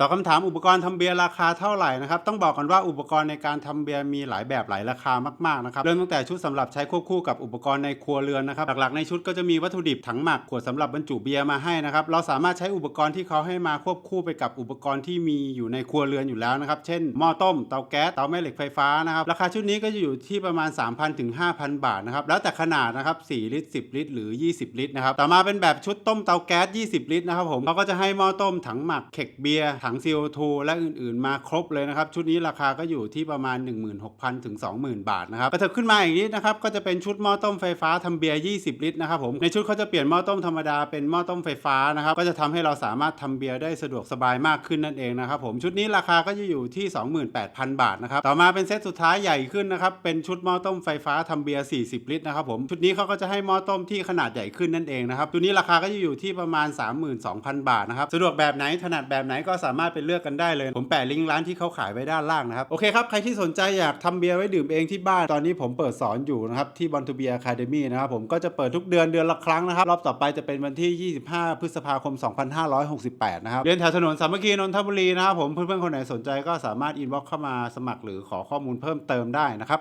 ต่อคำถามอุปกรณ์ทำเบียร์ราคาเท่าไหร่นะครับต้องบอกกันว่าอุปกรณ์ในการทำเบียร์มีหลายแบบหลายราคามากๆนะครับเริ่มตั้งแต่ชุดสำหรับใช้ควบคู่กับอุปกรณ์ในครัวเรือนนะครับหลักๆในชุดก็จะมีวัตถุดิบถังหมักขวดสำหรับบรรจุเบียร์มาให้นะครับเราสามารถใช้อุปกรณ์ที่เขาให้มาควบคู่ไปกับอุปกรณ์ที่มีอยู่ในครัวเรือนอยู่แล้วนะครับเช่นหม้อต้มเตาแก๊สเตาแม่เหล็กไฟฟ้านะครับราคาชุดนี้ก็จะอยู่ที่ประมาณ 3,000ถึง5,000 บาทนะครับแล้วแต่ขนาดนะครับ4ลิตร10 ลิตร หรือ 20 ลิตรนะครับต่อมาเป็นแบบชุดต้มเตาแก๊ส 20 ลิตรนะครับผมเขาก็จะให้หม้อต้มถังหมักเข็กเบียร์ถัง CO2 และอื่นๆ มาครบเลยนะครับ ชุดนี้ราคาก็อยู่ที่ประมาณ 16,000ถึง20,000 บาทนะครับกระเถิบขึ้นมาอีกนิดนะครับก็จะเป็นชุดหม้อต้มไฟฟ้าทำเบียร์ 20 ลิตรนะครับผมในชุดเขาจะเปลี่ยนหม้อต้มธรรมดาเป็นหม้อต้มไฟฟ้านะครับก็จะทำให้เราสามารถทำเบียร์ได้สะดวกสบายมากขึ้นนั่นเองนะครับผมชุดนี้ราคาก็จะอยู่ที่ 28,000 บาทนะครับต่อมาเป็นเซตสุดท้ายใหญ่ขึ้นนะครับเป็นชุดหม้อต้มไฟฟ้าทำเบียร์ 40 ลิตรนะครับผมชุดนี้เขาก็จะให้หม้อต้มที่ขนาดใหญ่ขึ้นนั่นเองนะครับชุดนี้ราคาก็จะอยู่ที่ประมาณ 32,000 บาทนะครับสะดวกแบบไหนถนัดแบบไหนก็สามามารถไปเลือกกันได้เลย ผมแปะลิงก์ร้านที่เขาขายไว้ด้านล่างนะครับ โอเคครับ ใครที่สนใจอยากทำเบียร์ไว้ดื่มเองที่บ้าน ตอนนี้ผมเปิดสอนอยู่นะครับที่บอลทูเบียร์คาเดมี่นะครับผมก็จะเปิดทุกเดือนเดือนละครั้งนะครับ รอบต่อไปจะเป็นวันที่ 25 พฤษภาคม 2568 นะครับเรียนแถวถนนสามัคคีนนทบุรีนะครับผมเพื่อนๆคนไหนสนใจก็สามารถอินบ็อกเข้ามาสมัครหรือขอข้อมูลเพิ่มเติมได้นะครับ